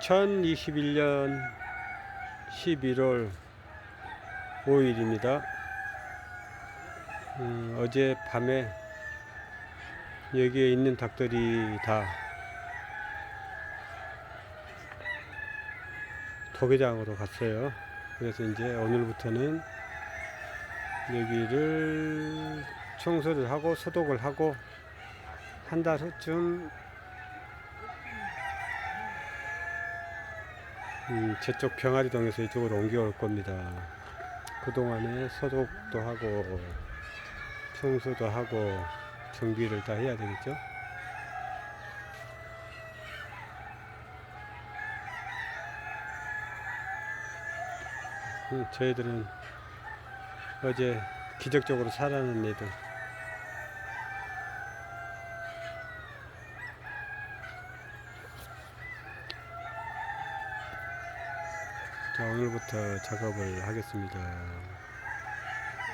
2021년 11월 5일입니다. 음, 어제 밤에 여기에 있는 닭들이 다 도개장으로 갔어요. 그래서 이제 오늘부터는 여기를 청소를 하고 소독을 하고 한 달 후쯤 음, 저쪽 병아리동에서 이쪽으로 옮겨올 겁니다. 그동안에 소독도 하고 청소도 하고 정비를 다 해야 되겠죠. 음, 저희들은 어제 기적적으로 살아난 애들 자 오늘부터 작업을 하겠습니다.